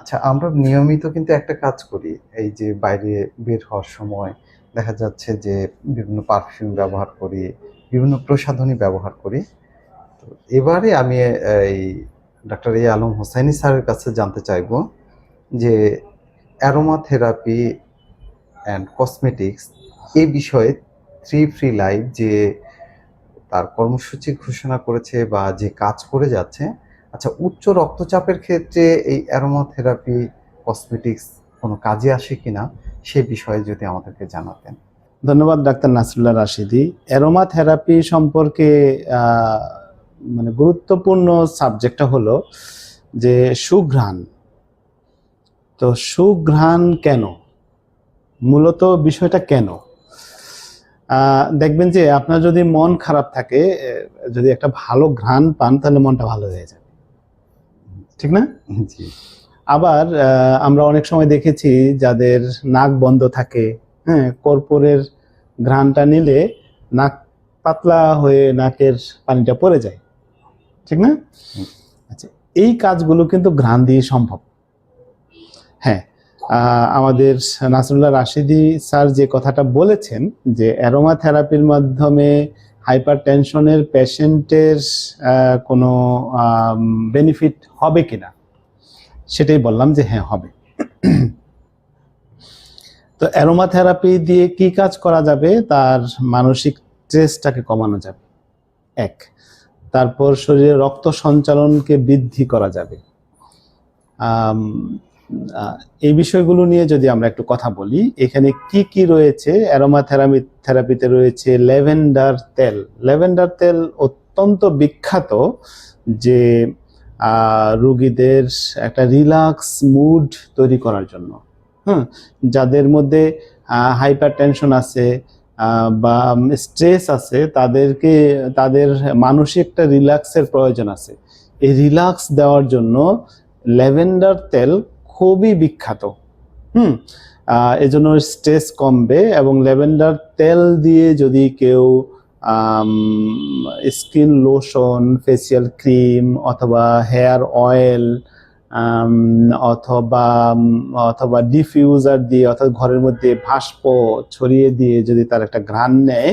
আচ্ছা আমরা নিয়মিত কিন্তু একটা কাজ করি, এই যে বাইরে বের হওয়ার সময় দেখা যাচ্ছে যে বিভিন্ন পারফিউম ব্যবহার করি, বিভিন্ন প্রসাধনী ব্যবহার করি। তো এবারে আমি, এই ডাক্তার এ আলম হোসাইনি স্যারের কাছে জানতে চাইব যে অ্যারোমা থেরাপি অ্যান্ড কসমেটিক্স এই বিষয়ে থ্রি ফ্রি লাইফ যে তার কর্মসূচি ঘোষণা করেছে বা যে কাজ করে যাচ্ছে আচ্ছা উচ্চ রক্তচাপের ক্ষেত্রে এই অ্যারোমা থেরাপি কসমেটিক্স কোনো কাজে আসে কিনা? সে বিষয়ে যদি আমাদেরকে জানাতেন। ধন্যবাদ, doctor Nasrullah Rashidi. Aromatherapy সম্পর্কে মানে গুরুত্বপূর্ণ সাবজেক্টটা হলো যে সুঘ্রাণ। তো সুঘ্রাণ কেন? মূলত বিষয়টা কেন? দেখবেন যে আপনার যদি মন খারাপ থাকে যদি একটা ভালো ঘ্রাণ পান, তাহলে মনটা ভালো হয়ে যাবে ঠিক না? জি। আবার আমরা অনেক সময় দেখেছি যাদের নাক বন্ধ থাকে হ্যাঁ কর্পূরের ঘ্রাণটা নিলে নাক পাতলা হয়ে নাকের পানিটা পড়ে যায় ঠিক না? আচ্ছা এই কাজগুলো কিন্তু ঘ্রাণ দিয়ে সম্ভব। হ্যাঁ আমাদের নাসরুল্লাহ রাশিদি স্যার যে কথাটা বলেছেন যে অ্যারোমা থেরাপির মাধ্যমে হাইপার টেনশনের পেশেন্টের কোনো বেনিফিট হবে কিনা? সেটাই বললাম যে হ্যাঁ হবে। তো অ্যারোমাথেরাপি দিয়ে কি কাজ করা যাবে? তার মানসিক স্ট্রেসটাকে কমানো যাবে। এক, তারপর শরীরে রক্ত সঞ্চালনকে বৃদ্ধি করা যাবে। এই বিষয়গুলো নিয়ে যদি আমরা একটু কথা বলি, এখানে কি কি রয়েছে? অ্যারোমা থেরাপি থেরাপিতে রয়েছে ল্যাভেন্ডার তেল। ল্যাভেন্ডার তেল অত্যন্ত বিখ্যাত যে রুগীদের একটা রিল্যাক্স মুড তৈরি করার জন্য। হ্যাঁ যাদের মধ্যে হাইপার টেনশন আছে বা স্ট্রেস আছে, তাদেরকে, তাদের মানসিক একটা রিল্যাক্সের প্রয়োজন আছে। এই রিল্যাক্স দেওয়ার জন্য ল্যাভেন্ডার তেল খুবই বিখ্যাত। হুম? এজন্য স্ট্রেস কমবে এবং ল্যাভেন্ডার তেল দিয়ে যদি কেউ স্কিন লোশন, ফেসিয়াল ক্রিম অথবা হেয়ার অয়েল অথবা অথবা ডিফিউজার দিয়ে অর্থাৎ ঘরের মধ্যে ভাস্প ছড়িয়ে দিয়ে যদি তার একটা ঘ্রাণ নেয়,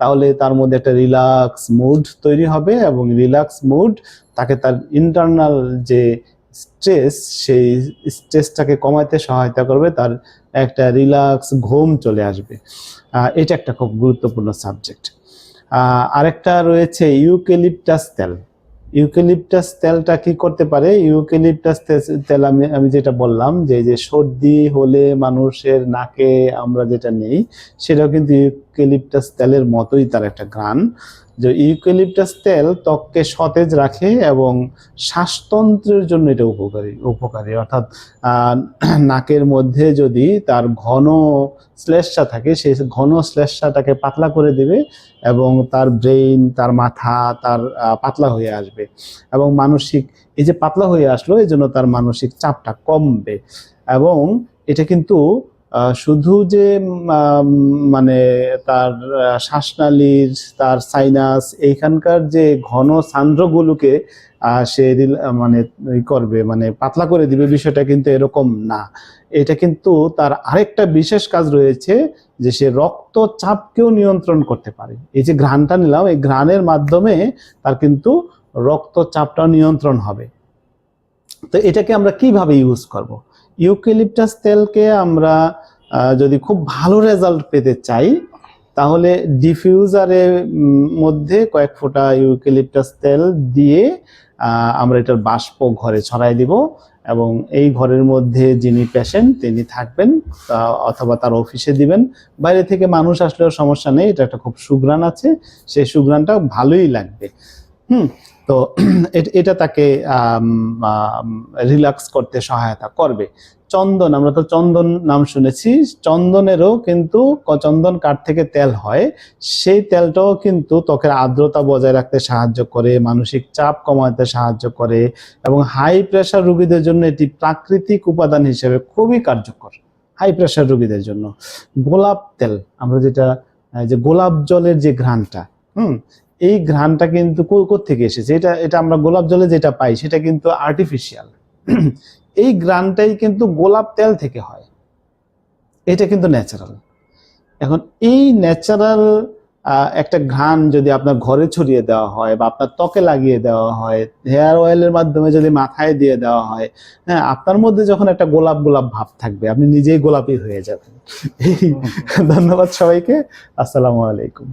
তাহলে তার মধ্যে একটা রিল্যাক্স মুড তৈরি হবে এবং রিল্যাক্স মুড তাকে তার ইন্টারনাল যে স্ট্রেস, সেই স্ট্রেসটাকে কমাতে সহায়তা করবে, তার একটা রিল্যাক্স ঘুম চলে আসবে। এটা একটা খুব গুরুত্বপূর্ণ সাবজেক্ট। আরেকটা রয়েছে ইউকেলিপটাস তেল। ইউকেলিপটাস তেলটা কি করতে পারে? ইউকেলিপটাস তেল আমি আমি যেটা বললাম যে যে সর্দি হলে মানুষের নাকে আমরা যেটা নেই, সেটাও কিন্তু ইউকেলিপটাস তেলের মতোই তার একটা ঘ্রাণ। যে ইউকেলিপটাস তেল ত্বককে সতেজ রাখে এবং শ্বাসতন্ত্রের জন্য এটা উপকারী উপকারী। অর্থাৎ নাকের মধ্যে যদি তার ঘন শ্লেষা থাকে সেই ঘন শ্লেষাটাকে পাতলা করে দিবে এবং তার ব্রেইন, তার মাথা, তার পাতলা হয়ে আসবে। এবং মানসিক, এই যে পাতলা হয়ে আসলো এই জন্য তার মানসিক চাপটা কমবে। এবং এটা কিন্তু শুধু যে মানে তার শ্বাসনালীর, তার সাইনাস এইখানকার যে ঘন সান্দ্রগুলোকে সে মানে করবে মানে পাতলা করে দিবে বিষয়টা কিন্তু এরকম না। এটা কিন্তু তার আরেকটা বিশেষ কাজ রয়েছে যে সে রক্তচাপকেও নিয়ন্ত্রণ করতে পারে। এই যে ঘ্রাণটা নিলাম, এই ঘ্রাণের মাধ্যমে তার কিন্তু রক্তচাপটা নিয়ন্ত্রণ হবে। তো এটাকে আমরা কীভাবে ইউজ করব? ইউক্যালিপটাস তেলকে আমরা যদি খুব ভালো রেজাল্ট পেতে চাই, তাহলে ডিফিউজারের মধ্যে কয়েক ফোঁটা ইউক্যালিপটাস তেল দিয়ে আমরা এটার বাষ্প ঘরে ছড়াই দিব এবং এই ঘরের মধ্যে যিনি পেশেন্ট তিনি থাকবেন অথবা তার অফিসে দিবেন। বাইরে থেকে মানুষ আসলেও সমস্যা নেই, এটা একটা খুব সুগ্রাণ আছে, সেই সুগ্রাণটা ভালোই লাগবে। হুম তো এট- তাকে রিল্যাক্স করতে সহায়তা করবে। চন্দন, আমরা তো চন্দন নাম শুনেছি, চন্দনেরও কিন্তু চন্দন কাঠ থেকে তেল হয়। সেই তেলটাও কিন্তু ত্বকের আর্দ্রতা বজায় রাখতে সাহায্য করে, মানসিক চাপ কমাতে সাহায্য করে এবং হাই প্রেশার রোগীদের জন্য এটি প্রাকৃতিক উপাদান হিসেবে খুবই কার্যকর। হাই প্রেশার রোগীদের জন্য। গোলাপ তেল, আমরা যেটা যে গোলাপ জলের যে ঘ্রাণটা, হুম এই ঘ্রাণটা কিন্তু কো- কোত্থেকে এসেছে? এটা এটা আমরা গোলাপ জলে যেটা পাই সেটা কিন্তু আর্টিফিশিয়াল এই গ্রানটাই কিন্তু গোলাপ তেল থেকে হয়। এটা কিন্তু ন্যাচারাল এখন এই ন্যাচারাল একটা ঘ্রাণ যদি আপনার ঘরে ছড়িয়ে দেওয়া হয় বা আপনার ত্বকে লাগিয়ে দেওয়া হয় হেয়ার অয়েলের মাধ্যমে যদি মাথায় দিয়ে দেওয়া হয় হ্যাঁ আপনার মধ্যে যখন একটা গোলাপ গোলাপ ভাব থাকবে আপনি নিজেই গোলাপি হয়ে যাবেন। এই ধন্যবাদ সবাইকে। আসসালামু আলাইকুম।